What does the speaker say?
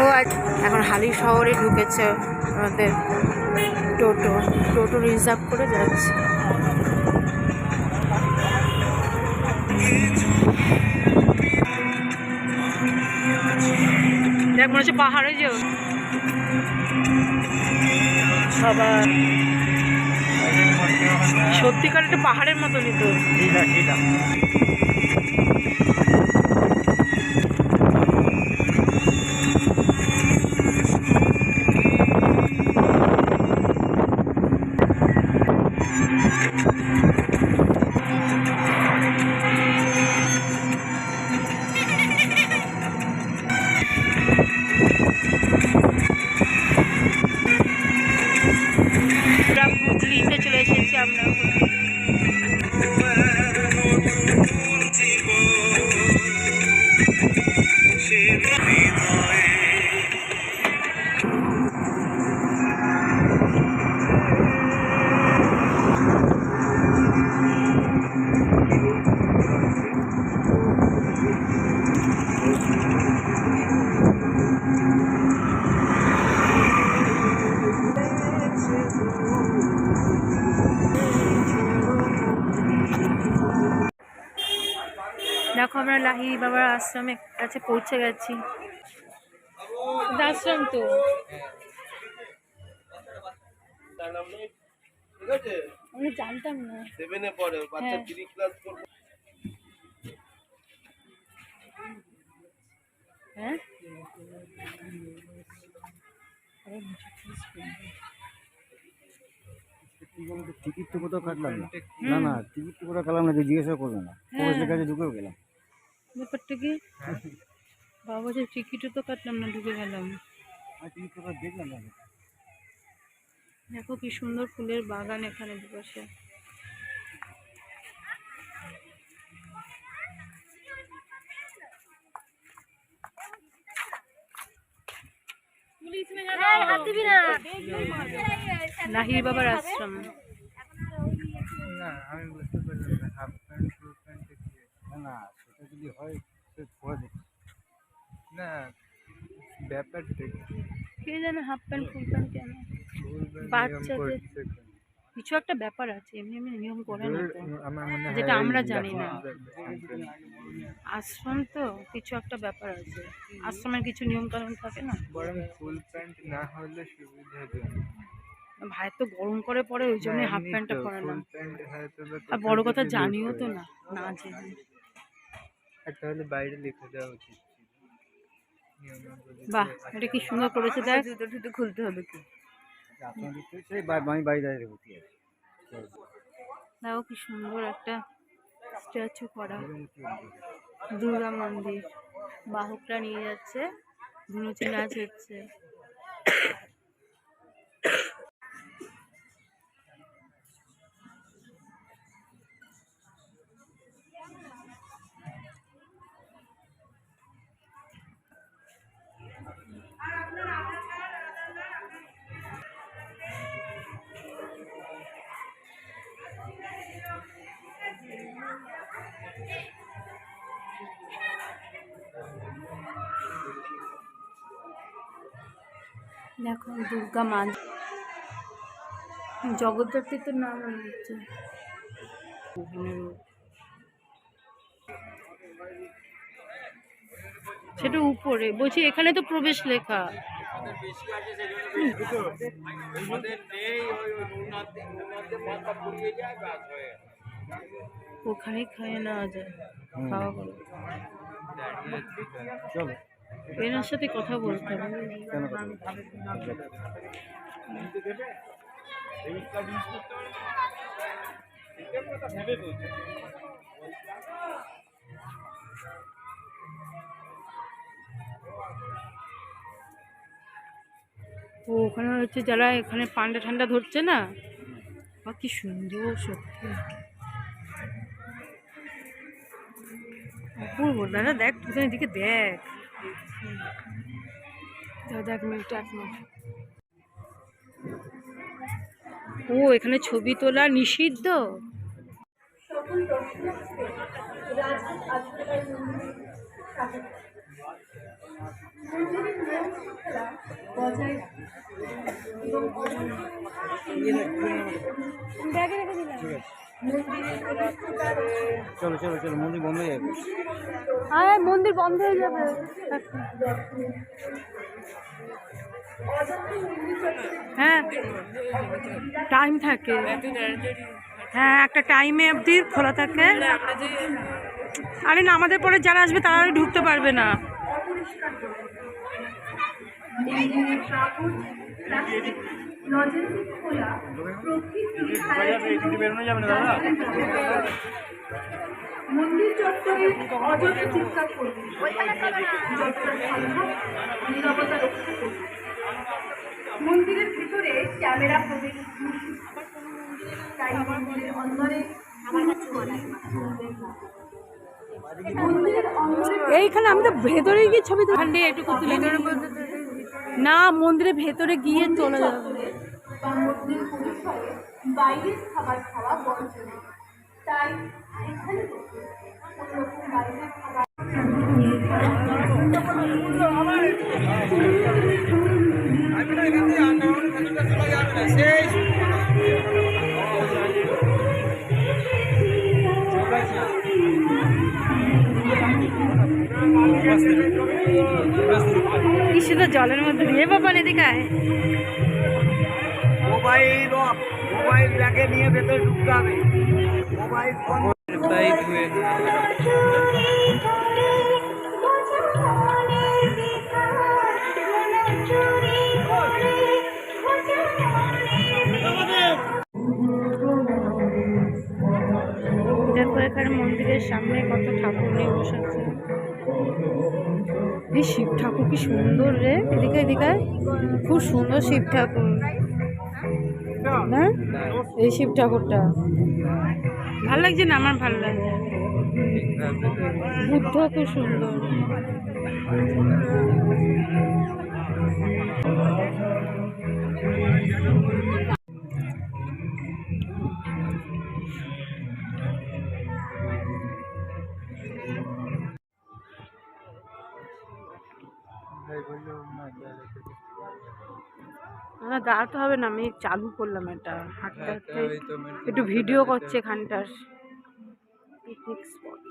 দেখো, আজ এখন হালি শহরে ঢুকেছে আমাদের টোটো। টোটো রিজার্ভ করে যাচ্ছে। দেখ, মনে হচ্ছে পাহাড়ে বাবা। সত্যিকার একটা পাহাড়ের মতনই তো। লাহি বাবার আশ্রমে কাছে পৌঁছে গেছি। আশ্রম তো। আমি জানতাম না। সেভেনে পড়ে বাচ্চা হ্যাঁ। থ্রি ক্লাস করবে। হ্যাঁ? টিকিট তো কোথাও কাটলাম না। না না টিকিট তো কোথাও কাটলাম না জিজ্ঞাসা করবে না। কাছে ঢুকেও গেলাম। ব্যাপারটা কি? বাবা বলছে টিকিটও তো কাটলাম না ঢুকে গেলাম। দেখো কি সুন্দর ফুলের বাগান এখানে দুপাশে। লাহির বাবার আশ্রম। না আমি বুঝতে পারলাম না হাফ প্যান্ট ফুল প্যান্ট না যদি হয় সে দেখি না ব্যাপারটা কি? কে জানে হাফ প্যান্ট ফুল প্যান্ট কেন বাচ্চাদের কিছু একটা ব্যাপার আছে এমনি এমনি নিয়ম করে না যেটা আমরা জানি না। আশ্রম তো কিছু একটা ব্যাপার আছে। আশ্রমের কিছু নিয়ম কানুন থাকে না? বরং ফুল প্যান্ট না হলে সুবিধা ভাই তো গরম করে পরে ওই জন্য হাফ প্যান্টটা পরে না। আর বড় কথা জানিও তো না না জেনে। আর তাহলে বাইরে লিখে দেওয়া উচিত বাহ এটা কি সুন্দর করেছে দেখ। খুলতে হবে কি? বা- আমি বাড়ি দাঁড়িয়ে আছি দেখো কি সুন্দর একটা স্ট্যাচু করা। দুর্গা মন্দির। বাহকটা নিয়ে যাচ্ছে ধুনুচি নাচ হচ্ছে। দেখো দুর্গা মা জগদ্ধাত্রীর তো নাম হচ্ছে সেটা উপরে বলছি এখানে তো প্রবেশ লেখা। ওখানে খায় না যায় খাওয়া করে চলো। এনার সাথে কথা বলতে হবে? ও, ওখানে হচ্ছে যারা এখানে পান্ডা ঠান্ডা ধরছে না? বা কি সুন্দর, সত্যি। অপূর্ব, দাদা দেখ, তুই তো এদিকে দেখ। দাদা দেখ মিনিট এক মিনিট। ও এখানে ছবি তোলা নিষিদ্ধ? রাখে ব্যাগে রেখে দিলাম চলো চলো চলো, মন্দির বন্ধ হয়ে যাবে। আরে, মন্দির বন্ধ হয়ে যাবে। হ্যাঁ টাইম থাকে। হ্যাঁ একটা টাইমে অবধি খোলা থাকে। আরে না, আমাদের পরে যারা আসবে, তারা ঢুকতে পারবে না। খোলা মন্দির চত্বরে অযথা চিৎকার করবে। নিরবতা রক্ষা করবে। মন্দিরের ভিতরে ক্যামেরা প্রবেশ তাই মন্দিরের অন্দরে এইখানে আমি তো ভেতরে গিয়ে ছবি তো ওখান একটু না মন্দিরের ভেতরে গিয়ে চলে যাবে। মন্দির পরিসরে বাইরের খাবার খাওয়া বন্ধ তাই এখানে বাইরের খাবার জলের মধ্যে দিয়ে বাবা এদিকে মোবাইল মোবাইল ব্যাগে নিয়ে ভেতরে ঢুকতে হবে। দেখো, এখানে মন্দিরের সামনে কত ঠাকুর নিয়ে বসে আছে এই শিব ঠাকুর কি সুন্দর রে। এদিকে এদিকে। খুব সুন্দর শিব ঠাকুর। না? এই শিব ঠাকুরটা। ভালো লাগছে না? আমার ভালো লাগছে। বুদ্ধ খুব সুন্দর। না দাঁড়াতে হবে না আমি চালু করলাম এটা হাঁটতে হাঁটতে ওই তো মেন- একটু ভিডিও করছে এখানটার পিকনিক স্পট